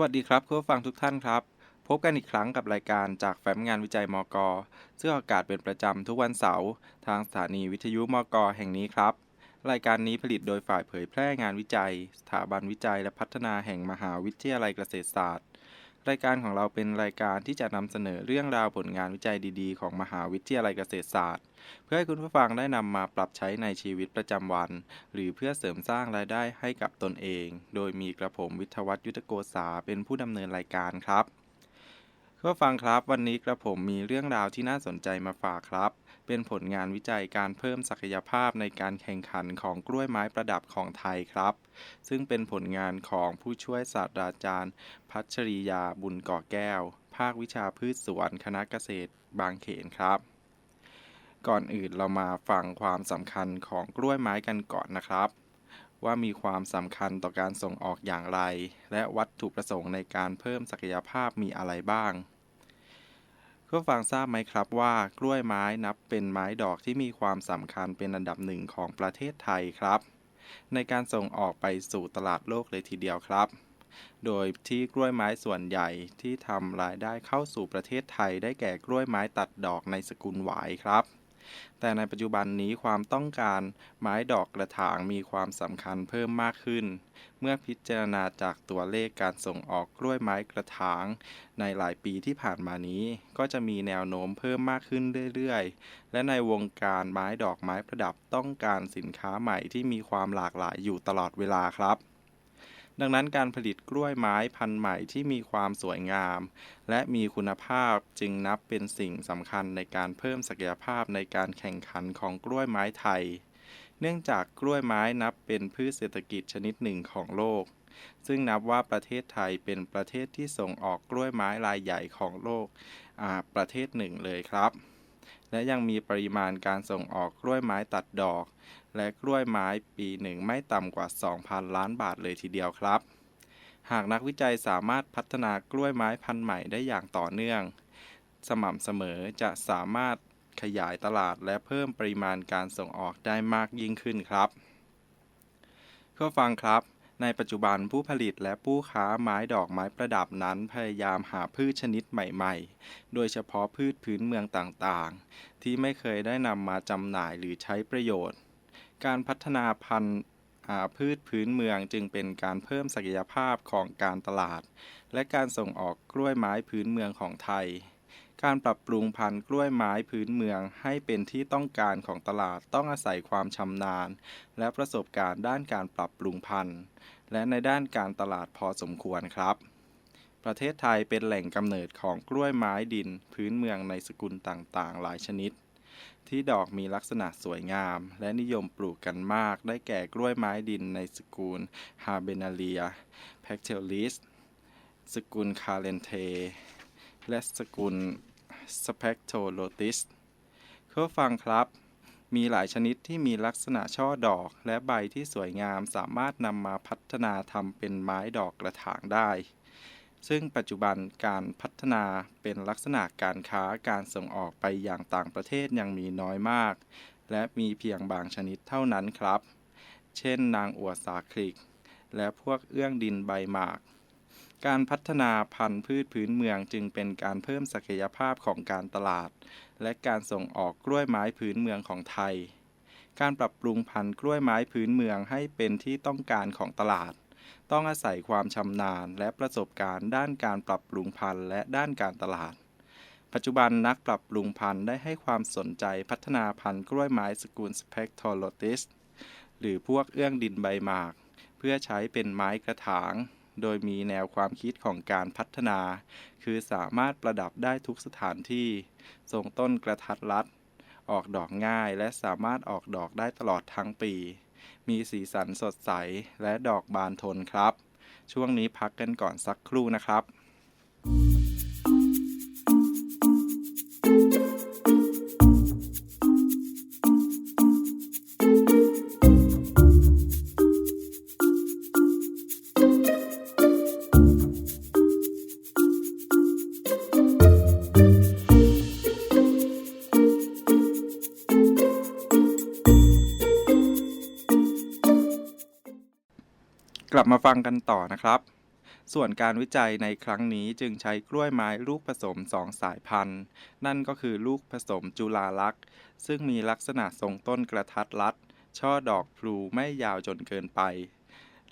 วัสดีครับคุณผู้ฟังทุกท่านครับ พบกันอีกครั้งกับรายการจากแฟ้มงานวิจัยมก ซึ่งออากาศเป็นประจำทุกวันเสาร์ทางสถานีวิทยุมก แห่งนี้ครับ รายการนี้ผลิตโดยฝ่ายเผยแพร่งานวิจัย สถาบันวิจัยและพัฒนาแห่งมหาวิทยาลัยเกษตรศาสตร์ รายการของเราเป็นรายการที่จะนำเสนอเรื่องราวผลงานวิจัยดีๆ ของมหาวิทยาลัยเกษตรศาสตร์ เพื่อให้คุณผู้ฟังได้นำมาปรับใช้ในชีวิตประจำวัน หรือเพื่อเสริมสร้างรายได้ให้กับตนเอง โดยมีกระผมวิทวัฒน์ยุทธโกษาเป็นผู้ดำเนินรายการครับคุณผู้ฟังครับ วันนี้กระผมมีเรื่องราวที่น่าสนใจมาฝากครับ เป็นผลงานวิจัยการเพิ่มศักยภาพในการแข่งขันของกล้วยไม้ประดับของไทยครับ ซึ่งเป็นผลงานของผู้ช่วยศาสตราจารย์ พัชรียาบุญก่อแก้ว ภาควิชาพืชสวนคณะเกษตรบางเขนครับ ก่อนอื่นเรามาฟังความสำคัญของกล้วยไม้กันก่อนนะครับว่ามีความสำคัญต่อการส่งออกอย่างไร และวัตถุประสงค์ในการเพิ่มศักยภาพมีอะไรบ้าง ผู้ฟังทราบไหมครับว่ากล้วยไม้นับเป็นไม้ดอกที่มีความสำคัญเป็นอันดับหนึ่งของประเทศไทยครับ ในการส่งออกไปสู่ตลาดโลกเลยทีเดียวครับ โดยที่กล้วยไม้ส่วนใหญ่ที่ทำรายได้เข้าสู่ประเทศไทย ได้แก่กล้วยไม้ตัดดอกในสกุลหวายครับ แต่ในปัจจุบันนี้ความต้องการไม้ดอกกระถางมีความสำคัญเพิ่มมากขึ้น เมื่อพิจารณาจากตัวเลขการส่งออกกล้วยไม้กระถาง ในหลายปีที่ผ่านมานี้ ก็จะมีแนวโน้มเพิ่มมากขึ้นเรื่อยๆ และในวงการไม้ดอกไม้ประดับต้องการสินค้าใหม่ที่มีความหลากหลายอยู่ตลอดเวลาครับ ดังนั้นการผลิตกล้วยไม้พันธุ์ใหม่ที่มีความสวยงาม และมีคุณภาพจึงนับเป็นสิ่งสำคัญในการเพิ่มศักยภาพในการแข่งขันของกล้วยไม้ไทย เนื่องจากกล้วยไม้นับเป็นพืชเศรษฐกิจชนิดหนึ่งของโลก ซึ่งนับว่าประเทศไทยเป็นประเทศที่ส่งออกกล้วยไม้รายใหญ่ของโลกประเทศหนึ่งเลยครับและยังมีปริมาณการส่งออกกล้วยไม้ตัดดอก และกล้วยไม้ปีหนึ่งไม่ต่ำกว่า 2,000 ล้านบาทเลยทีเดียวครับ หากนักวิจัยสามารถพัฒนากล้วยไม้พันธุ์ใหม่ได้อย่างต่อเนื่อง สม่ำเสมอจะสามารถขยายตลาดและเพิ่มปริมาณการส่งออกได้มากยิ่งขึ้นครับเพื่อฟังครับ ในปัจจุบันผู้ผลิตและผู้ค้าไม้ดอกไม้ประดับนั้นพยายามหาพืชชนิดใหม่ๆ โดยเฉพาะพืชพื้นเมืองต่างๆ ที่ไม่เคยได้นำมาจำหน่ายหรือใช้ประโยชน์ การพัฒนาพันธุ์พืชพื้นเมืองจึงเป็นการเพิ่มศักยภาพของการตลาด และการส่งออกกล้วยไม้พื้นเมืองของไทย การปรับปรุงพันธุ์กล้วยไม้พื้นเมืองให้เป็นที่ต้องการของตลาดต้องอาศัยความชำนาญ และประสบการณ์ด้านการปรับปรุงพันธุ์ และในด้านการตลาดพอสมควรครับ ประเทศไทยเป็นแหล่งกำเนิดของกล้วยไม้ดิน พื้นเมืองในสกุลต่างๆ หลายชนิด ที่ดอกมีลักษณะสวยงาม และนิยมปลูกกันมาก ได้แก่กล้วยไม้ดินในสกุลฮาเบนาเลียแพคเทลิสสกุลคาเลนเท และสกุลสเปกโทโลติสเพื่อฟังครับ มีหลายชนิดที่มีลักษณะช่อดอกและใบที่สวยงามสามารถนำมาพัฒนาทำเป็นไม้ดอกกระถางได้ ซึ่งปัจจุบันการพัฒนาเป็นลักษณะการค้าการส่งออกไปอย่างต่างประเทศยังมีน้อยมาก และมีเพียงบางชนิดเท่านั้นครับ เช่น นางอวสาคลิก และพวกเอื้องดินใบหมาก การพัฒนาพันธุ์พืชพื้นเมืองจึงเป็นการเพิ่มศักยภาพของการตลาด และการส่งออกกล้วยไม้พื้นเมืองของไทย การปรับปรุงพันธุ์กล้วยไม้พื้นเมืองให้เป็นที่ต้องการของตลาด ต้องอาศัยความชำนาญและประสบการณ์ด้านการปรับปรุงพันธุ์และด้านการตลาด ปัจจุบันนักปรับปรุงพันธุ์ได้ให้ความสนใจพัฒนาพันธุ์กล้วยไม้สกุลสเปกโทโลติสหรือพวกเอื้องดินใบหมาก เพื่อใช้เป็นไม้กระถาง โดยมีแนวความคิดของการพัฒนา คือสามารถประดับได้ทุกสถานที่ ทรงต้นกระทัดรัด ออกดอกง่ายและสามารถออกดอกได้ตลอดทั้งปี มีสีสันสดใสและดอกบานทนครับ ช่วงนี้พักกันก่อนสักครู่นะครับ มาฟังกันต่อนะครับ ส่วนการวิจัยในครั้งนี้จึงใช้กล้วยไม้ลูกผสมสองสายพันธุ์ นั่นก็คือลูกผสมจุฬาลักษ์ซึ่งมีลักษณะทรงต้นกระทัดรัด ช่อดอกพลูไม่ยาวจนเกินไป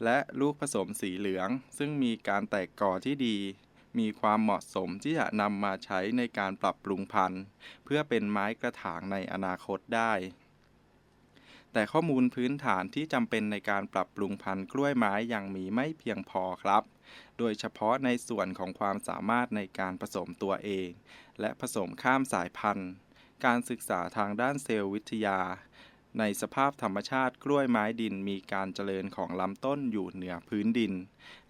และลูกผสมสีเหลือง ซึ่งมีการแตกกอที่ดี มีความเหมาะสมที่จะนำมาใช้ในการปรับปรุงพันธุ์ เพื่อเป็นไม้กระถางในอนาคตได้ แต่ข้อมูลพื้นฐานที่จำเป็นในการปรับปรุงพันธุ์กล้วยไม้ยังมีไม่เพียงพอครับ โดยเฉพาะในส่วนของความสามารถในการผสมตัวเอง และผสมข้ามสายพันธุ์ การศึกษาทางด้านเซลล์วิทยา ในสภาพธรรมชาติกล้วยไม้ดินมีการเจริญของลำต้นอยู่เหนือพื้นดิน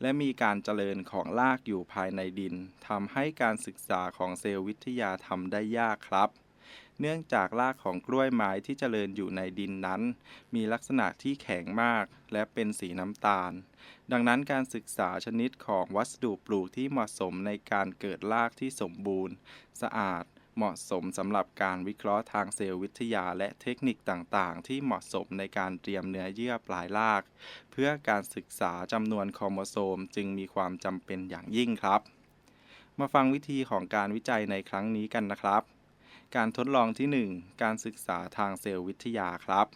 และมีการเจริญของรากอยู่ภายในดินทำให้การศึกษาของเซลล์วิทยาทำได้ยากครับ เนื่องจากรากของกล้วยไม้ที่เจริญอยู่ในดินนั้น มีลักษณะที่แข็งมากและเป็นสีน้ำตาล ดังนั้นการศึกษาชนิดของวัสดุปลูกที่เหมาะสมในการเกิดรากที่สมบูรณ์ สะอาดเหมาะสมสำหรับการวิเคราะห์ทางเซลล์วิทยาและเทคนิคต่างๆ ที่เหมาะสมในการเตรียมเนื้อเยื่อปลายราก เพื่อการศึกษาจำนวนโครโมโซมจึงมีความจำเป็นอย่างยิ่งครับ มาฟังวิธีของการวิจัยในครั้งนี้กันนะครับ การทดลองที่ 1 การศึกษาทางเซลล์วิทยาครับ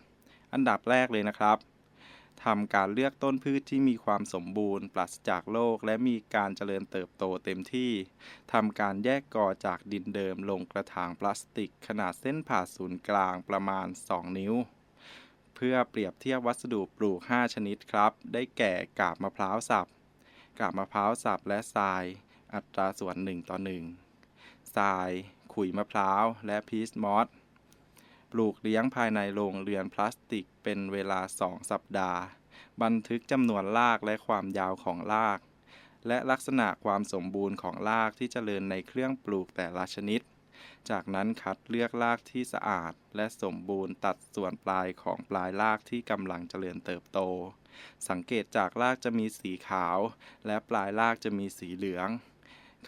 อันดับแรกเลยนะครับทำการเลือกต้นพืชที่มีความสมบูรณ์ ปราศจากโรคและมีการเจริญเติบโตเต็มที่ทำการแยกกอจากดินเดิมลงกระถางพลาสติก ขนาดเส้นผ่าศูนย์กลางประมาณ 2 นิ้ว เพื่อเปรียบเทียบวัสดุปลูก 5 ชนิดครับ ได้แก่กาบมะพร้าวสับกาบมะพร้าวสับและทราย อัตราส่วน 1 ต่อ 1 ทราย ขุยมะพร้าว และพีชมอสปลูกเลี้ยงภายในโรงเรือนพลาสติกเป็นเวลา 2 สัปดาห์ บันทึกจำนวนรากและความยาวของราก และลักษณะความสมบูรณ์ของรากที่เจริญในเครื่องปลูกแต่ละชนิด จากนั้นคัดเลือกรากที่สะอาด และสมบูรณ์ตัดส่วนปลายของปลายรากที่กำลังเจริญเติบโต สังเกตจากรากจะมีสีขาว และปลายรากจะมีสีเหลือง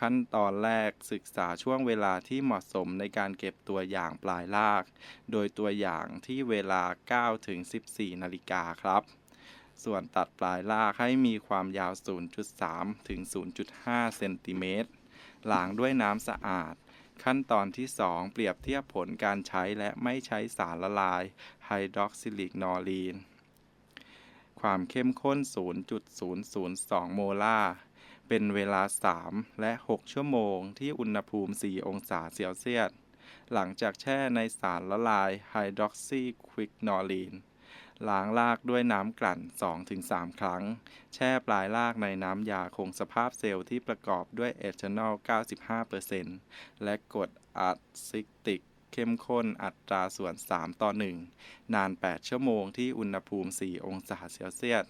ขั้นตอนแรกศึกษาช่วงเวลาที่เหมาะสมในการเก็บตัวอย่างปลายราก โดยตัวอย่างที่เวลา 9 ถึง 14 นาฬิกาครับ ส่วนตัดปลายรากให้มีความยาว 0.3 ถึง 0.5 เซนติเมตรล้างด้วยน้ำสะอาด ขั้นตอนที่ 2 เปรียบเทียบผลการใช้และไม่ใช้สารละลายไฮดรอกซิลิกนอรีน ความเข้มข้น 0.002 โมลาร์ เป็นเวลา 3 และ 6 ชั่วโมงที่อุณหภูมิ 4 องศาเซลเซียส หลังจากแช่ในสารละลายไฮดรอกซีควิกนอรีนล้างรากด้วยน้ำกลั่น 2-3 ครั้ง แช่ปลายรากในน้ำยาคงสภาพเซลล์ที่ประกอบด้วยเอทานอล 95%และกรดอะซิติกเข้มข้นอัตราส่วน 3 ต่อ 1 นาน 8 ชั่วโมงที่อุณหภูมิ 4 องศาเซลเซียส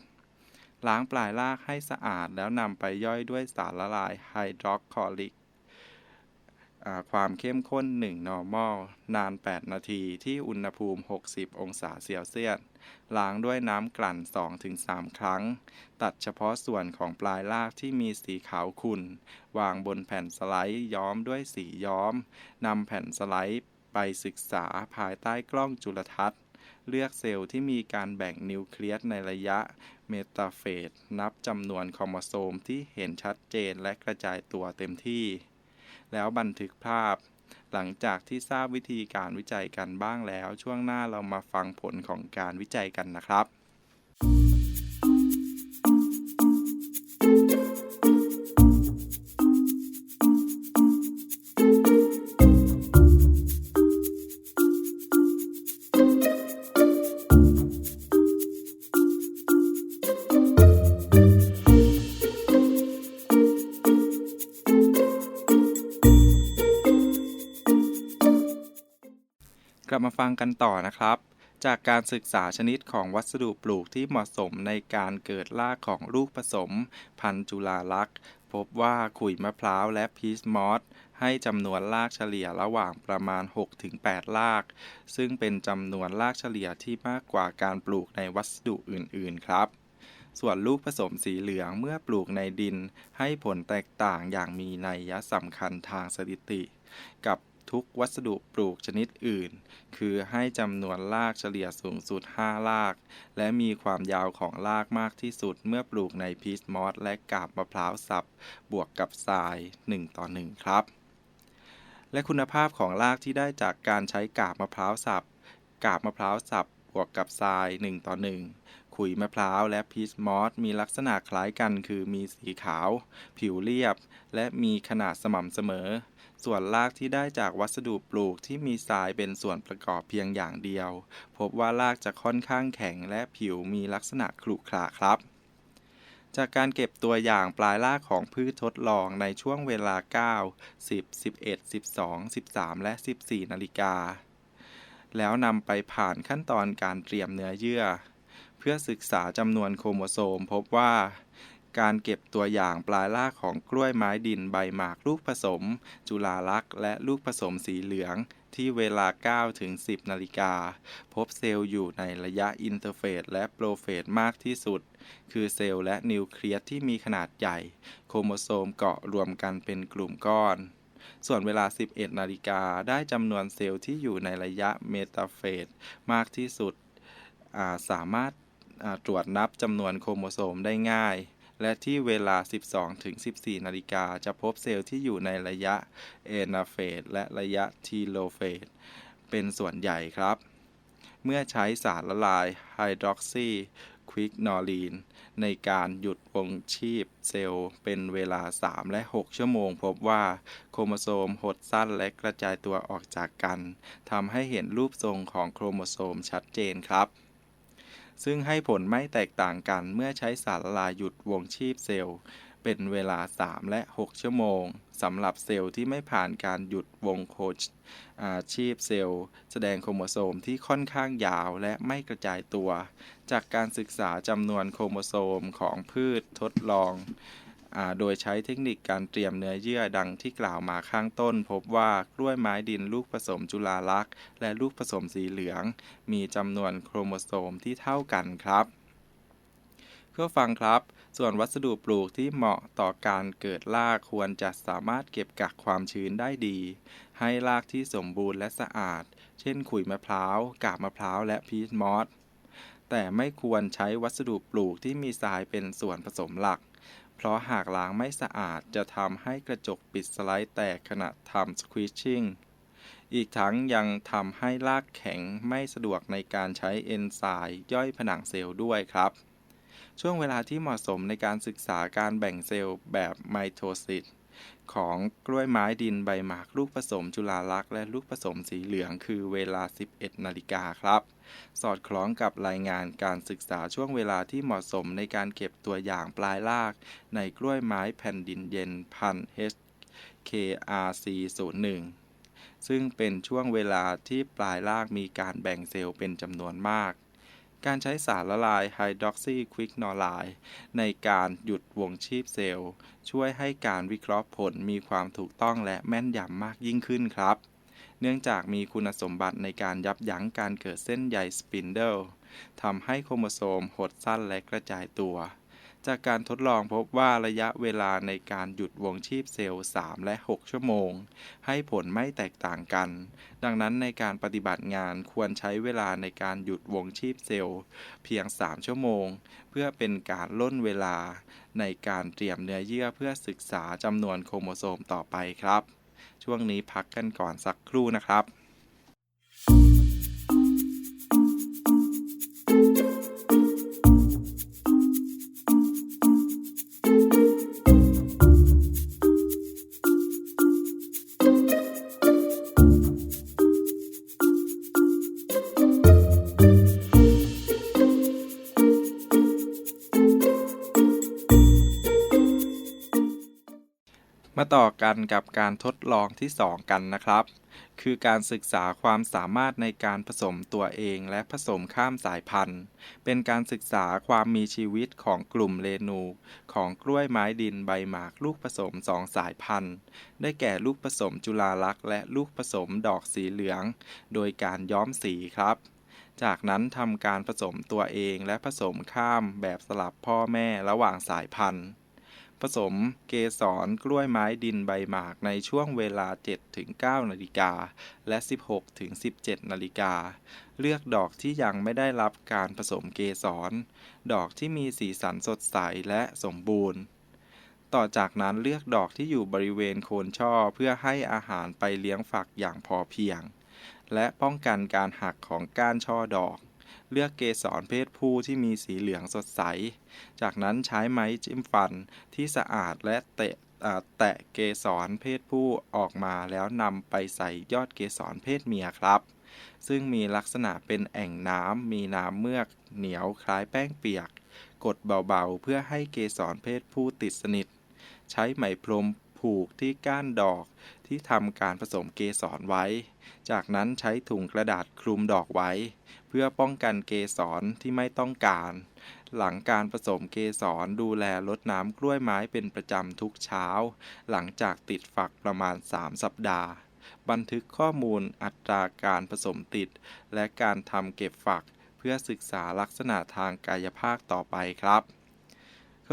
ล้างปลายรากให้สะอาดแล้วนำไปย่อยด้วยสารละลายไฮดรอกคลอริก ความเข้มข้น 1 normal นาน 8 นาทีที่อุณหภูมิ 60 องศาเซลเซียส ล้างด้วยน้ำกลั่น 2-3 ครั้ง ตัดเฉพาะส่วนของปลายรากที่มีสีขาวขุ่น วางบนแผ่นสไลด์ย้อมด้วยสีย้อม นำแผ่นสไลด์ไปศึกษาภายใต้กล้องจุลทรรศน์ เลือกเซลล์ที่มีการแบ่งนิวเคลียสในระยะเมตาเฟสนับจำนวนโครโมโซมที่เห็นชัดเจนและกระจายตัวเต็มที่ แล้วบันทึกภาพ หลังจากที่ทราบวิธีการวิจัยกันบ้างแล้ว ช่วงหน้าเรามาฟังผลของการวิจัยกันนะครับ มาฟังกันต่อนะครับ จากการศึกษาชนิดของวัสดุปลูกที่เหมาะสมในการเกิดรากของลูกผสม พันจุฬาลักษ์พบว่าขุยมะพร้าวและพีชมอสให้จำนวนรากเฉลี่ยระหว่างประมาณ 6-8 ราก ซึ่งเป็นจำนวนรากเฉลี่ยที่มากกว่าการปลูกในวัสดุอื่น ๆ ครับ ส่วนลูกผสมสีเหลืองเมื่อปลูกในดิน ให้ผลแตกต่างอย่างมีนัยสำคัญทางสถิติ กับ ทุกวัสดุปลูกชนิดอื่น คือให้จำนวนรากเฉลี่ยสูงสุด 5 ราก และมีความยาวของรากมากที่สุดเมื่อปลูกในพีชมอสและกาบมะพร้าวสับบวกกับทราย 1 ต่อ 1 ครับ และคุณภาพของรากที่ได้จากการใช้กาบมะพร้าวสับ กาบมะพร้าวสับบวกกับทราย 1 ต่อ 1 ขุยมะพร้าวและพีชมอสมีลักษณะคล้ายกันคือมีสีขาว ผิวเรียบ และมีขนาดสม่ำเสมอ ส่วนรากที่ได้จากวัสดุปลูกที่มีทรายเป็นส่วนประกอบเพียงอย่างเดียว พบว่ารากจะค่อนข้างแข็งและผิวมีลักษณะขรุขระครับ จากการเก็บตัวอย่างปลายรากของพืชทดลองในช่วงเวลา 9 10 11 12 13 และ 14 นาฬิกา แล้วนำไปผ่านขั้นตอนการเตรียมเนื้อเยื่อ เพื่อศึกษาจำนวนโครโมโซมพบว่า การเก็บตัวอย่างปลายรากของกล้วยไม้ดินใบหมากลูกผสม จุฬาลักษณ์และลูกผสมสีเหลืองที่เวลา 9 ถึง 10 นาฬิกา พบเซลล์อยู่ในระยะอินเตอร์เฟสและโปรเฟสมากที่สุด คือเซลล์และนิวเคลียสที่มีขนาดใหญ่ โครโมโซมเกาะรวมกันเป็นกลุ่มก้อน ส่วนเวลา 11 นาฬิกา ได้จำนวนเซลล์ที่อยู่ในระยะเมตาเฟสมากที่สุดาสามารถตรวจนับจำนวนโครโมโซมได้ง่าย และที่เวลา 12ถึง14 นาฬิกาจะพบเซลล์ที่อยู่ในระยะเอนาเฟสและระยะทีโลเฟสเป็นส่วนใหญ่ครับ เมื่อใช้สารละลายไฮดรอกซีควิกนอลีนในการหยุดวงชีพเซลล์เป็นเวลา 3 และ 6 ชั่วโมง พบว่าโครโมโซมหดสั้นและกระจายตัวออกจากกันทำให้เห็นรูปทรงของโครโมโซมชัดเจนครับ ซึ่งให้ผลไม่แตกต่างกันเมื่อใช้สารละลายหยุดวงชีพเซลล์ เป็นเวลา 3 และ 6 ชั่วโมงสำหรับเซลล์ที่ไม่ผ่านการหยุดวงโคชีพเซลล์ แสดงโครโมโซมที่ค่อนข้างยาวและไม่กระจายตัว จากการศึกษาจำนวนโครโมโซมของพืชทดลอง โดยใช้เทคนิคการเตรียมเนื้อเยื่อดังที่กล่าวมาข้างต้น พบว่ากล้วยไม้ดินลูกผสมจุฬาลักษณ์และลูกผสมสีเหลือง มีจำนวนโครโมโซมที่เท่ากันครับเพื่อฟังครับ ส่วนวัสดุปลูกที่เหมาะต่อการเกิดรากควรจะสามารถเก็บกักความชื้นได้ดี ให้รากที่สมบูรณ์และสะอาด เช่นขุยมะพร้าว กาบมะพร้าว และพีชมอสแต่ไม่ควรใช้วัสดุปลูกที่มีทรายเป็นส่วนผสมหลัก เพราะหากล้างไม่สะอาดจะทำให้กระจกปิดสไลด์แตกขณะทำสควิชชิ่ง อีกทั้งยังทำให้ลากแข็งไม่สะดวกในการใช้เอนไซม์ย่อยผนังเซลล์ด้วยครับ ช่วงเวลาที่เหมาะสมในการศึกษาการแบ่งเซลล์แบบไมโทซิส ของกล้วยไม้ดินใบหมากลูกผสมจุฬาลักษณ์และลูกผสมสีเหลืองคือเวลา 11 นาฬิกาครับ สอดคล้องกับรายงานการศึกษาช่วงเวลาที่เหมาะสมในการเก็บตัวอย่างปลายราก ในกล้วยไม้แผ่นดินเย็นพัน HKRC 01ซึ่งเป็นช่วงเวลาที่ปลายรากมีการแบ่งเซลล์เป็นจำนวนมาก การใช้สารละลายไฮดรอกซีควิกนอไลน์ในการหยุดวงชีพเซลล์ ช่วยให้การวิเคราะห์ผลมีความถูกต้องและแม่นยำมากยิ่งขึ้นครับ เนื่องจากมีคุณสมบัติในการยับยั้งการเกิดเส้นใยสปินเดิลทำให้โครโมโซมหดสั้นและกระจายตัว จากการทดลองพบว่าระยะเวลาในการหยุดวงชีพเซลล์ 3 และ 6 ชั่วโมง ให้ผลไม่แตกต่างกัน ดังนั้นในการปฏิบัติงานควรใช้เวลาในการหยุดวงชีพเซลล์ เพียง 3 ชั่วโมง เพื่อเป็นการล่นเวลาในการเตรียมเนื้อเยื่อเพื่อศึกษาจำนวนโครโมโซมต่อไปครับ ช่วงนี้พักกันก่อนสักครู่นะครับ ต่อกันกับการทดลองที่ 2 กันนะครับ คือการศึกษาความสามารถในการผสมตัวเองและผสมข้ามสายพันธุ์ เป็นการศึกษาความมีชีวิตของกลุ่มเรนู ของกล้วยไม้ดินใบหมากลูกผสมสองสายพันธุ์ ได้แก่ลูกผสมจุฬาลักษ์และลูกผสมดอกสีเหลือง โดยการย้อมสีครับจากนั้นทำการผสมตัวเองและผสมข้ามแบบสลับพ่อแม่ระหว่างสายพันธุ์ ผสมเกสรกล้วยไม้ดินใบหมากในช่วงเวลา 7-9 นาฬิกา และ 16-17 นาฬิกา เลือกดอกที่ยังไม่ได้รับการผสมเกสร ดอกที่มีสีสันสดใสและสมบูรณ์ ต่อจากนั้นเลือกดอกที่อยู่บริเวณโคนช่อเพื่อให้อาหารไปเลี้ยงฝักอย่างพอเพียง และป้องกันการหักของก้านช่อดอก เลือกเกสรเพศผู้ที่มีสีเหลืองสดใส จากนั้นใช้ไม้จิ้มฟันที่สะอาดและเตะแตะเกสรเพศผู้ออกมาแล้วนำไปใส่ยอดเกสรเพศเมียครับ ซึ่งมีลักษณะเป็นแอ่งน้ำมีน้ำเมือกเหนียวคล้ายแป้งเปียก กดเบาๆ เพื่อให้เกสรเพศผู้ติดสนิท ใช้ไหมพรม ผูกที่ก้านดอกที่ทำการผสมเกสรไว้ จากนั้นใช้ถุงกระดาษคลุมดอกไว้ เพื่อป้องกันเกสรที่ไม่ต้องการ หลังการผสมเกสรดูแลลดน้ำกล้วยไม้เป็นประจำทุกเช้า หลังจากติดฝักประมาณ 3 สัปดาห์บันทึกข้อมูลอัตราการผสมติด และการทำเก็บฝัก เพื่อศึกษาลักษณะทางกายภาคต่อไปครับ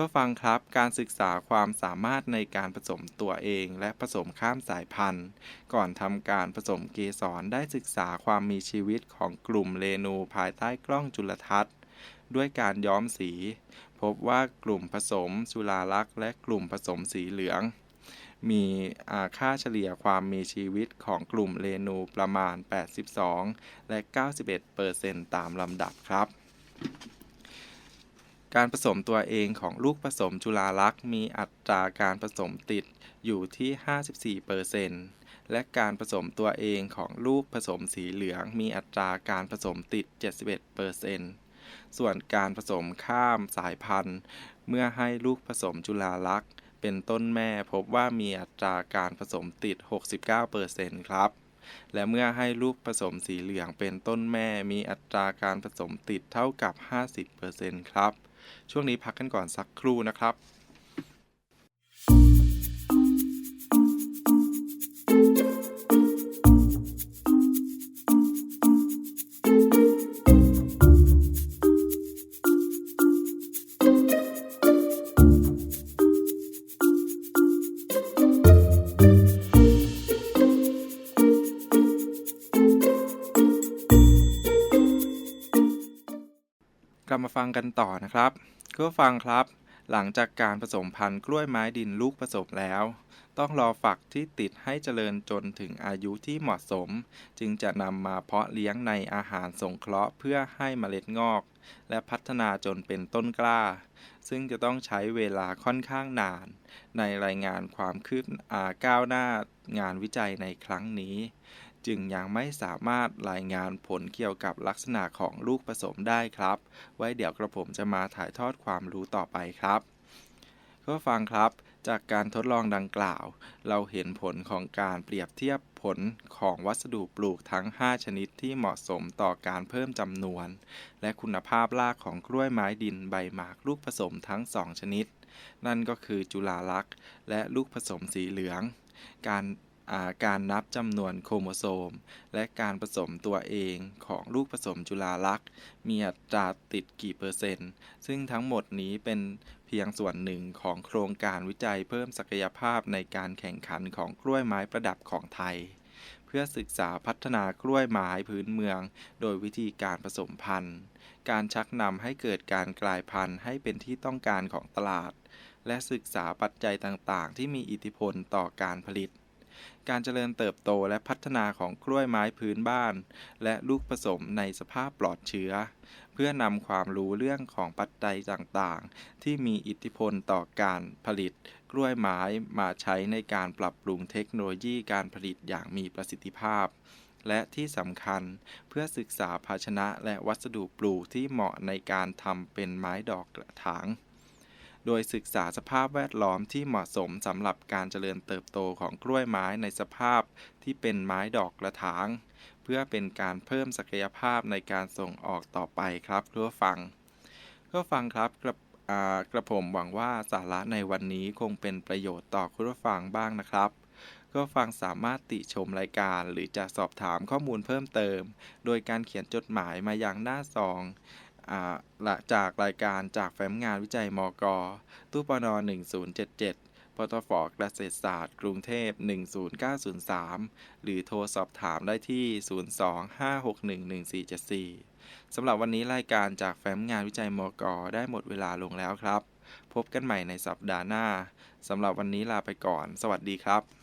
พื่อฟังครับการศึกษาความสามารถในการผสมตัวเอง และผสมข้ามสายพันธุ์ ก่อนทำการผสมเกสรได้ศึกษาความมีชีวิตของกลุ่มเรนูภายใต้กล้องจุลทรรศน์ ด้วยการย้อมสี พบว่ากลุ่มผสมจุฬาลักษ์และกลุ่มผสมสีเหลือง มีค่าเฉลี่ยความมีชีวิตของกลุ่มเรนูประมาณ 82 และ 91%ตามลำดับครับ การผสมตัวเองของลูกผสมจุฬาลักษ์มีอัตราการผสมติดอยู่ที่ 54%และการผสมตัวเองของลูกผสมสีเหลืองมีอัตราการผสมติด 71%ส่วนการผสมข้ามสายพันธุ์ เมื่อให้ลูกผสมจุฬาลักษ์เป็นต้นแม่พบว่ามีอัตราการผสมติด 69%ครับและเมื่อให้ลูกผสมสีเหลืองเป็นต้นแม่มีอัตราการผสมติดเท่ากับ 50%ครับ ช่วงนี้พักกันก่อนสักครู่นะครับ ฟังกันต่อนะครับก็ฟังครับ หลังจากการผสมพันธุ์กล้วยไม้ดินลูกผสมแล้ว ต้องรอฝักที่ติดให้เจริญจนถึงอายุที่เหมาะสม จึงจะนำมาเพาะเลี้ยงในอาหารสงเคราะห์เพื่อให้เมล็ดงอก และพัฒนาจนเป็นต้นกล้า ซึ่งจะต้องใช้เวลาค่อนข้างนาน ในรายงานความคืบก้าวหน้างานวิจัยในครั้งนี้ จึงยังไม่สามารถรายงานผลเกี่ยวกับลักษณะของลูกผสมได้ครับ ไว้เดี๋ยวกระผมจะมาถ่ายทอดความรู้ต่อไปครับก็ฟังครับจากการทดลองดังกล่าว เราเห็นผลของการเปรียบเทียบผลของวัสดุปลูกทั้ง 5 ชนิดที่เหมาะสมต่อการเพิ่มจำนวน และคุณภาพรากของกล้วยไม้ดินใบหมากลูกผสมทั้ง 2 ชนิด นั่นก็คือจุฬาลักษ์และลูกผสมสีเหลือง การ การนับจำนวนโครโมโซม และการผสมตัวเองของลูกผสมจุฬาลักษณ์ มีอัตราติดกี่เปอร์เซ็นต์ ซึ่งทั้งหมดนี้เป็นเพียงส่วนหนึ่งของโครงการวิจัยเพิ่มศักยภาพในการแข่งขันของกล้วยไม้ประดับของไทย เพื่อศึกษาพัฒนากล้วยไม้พื้นเมือง โดยวิธีการผสมพันธุ์ การชักนำให้เกิดการกลายพันธุ์ให้เป็นที่ต้องการของตลาด และศึกษาปัจจัยต่างๆ ที่มีอิทธิพลต่อการผลิต การเจริญเติบโตและพัฒนาของกล้วยไม้พื้นบ้าน และลูกผสมในสภาพปลอดเชื้อ เพื่อนำความรู้เรื่องของปัจจัยต่างๆ ที่มีอิทธิพลต่อการผลิต กล้วยไม้มาใช้ในการปรับปรุงเทคโนโลยีการผลิตอย่างมีประสิทธิภาพ และที่สำคัญเพื่อศึกษาภาชนะและวัสดุปลูกที่เหมาะในการทำเป็นไม้ดอกกระถาง โดยศึกษาสภาพแวดล้อมที่เหมาะสมสำหรับการเจริญเติบโตของกล้วยไม้ในสภาพที่เป็นไม้ดอกกระถาง เพื่อเป็นการเพิ่มศักยภาพในการส่งออกต่อไปครับเพื่อฟัง ก็ฟังครับกระกระผมหวังว่าสาระในวันนี้คงเป็นประโยชน์ต่อคุณผู้ฟังบ้างนะครับก็ฟังสามารถติชมรายการหรือจะสอบถามข้อมูลเพิ่มเติม โดยการเขียนจดหมายมายังหน้าซอง จากรายการจากแฟ้มงานวิจัยมก ตู้ปน1077 ปตฟเกษตรศาสตร์ กรุงเทพ 10903 หรือโทรสอบถามได้ที่ 025611474 สำหรับวันนี้รายการจากแฟ้มงานวิจัยมก ได้หมดเวลาลงแล้วครับ พบกันใหม่ในสัปดาห์หน้า สำหรับวันนี้ลาไปก่อน สวัสดีครับ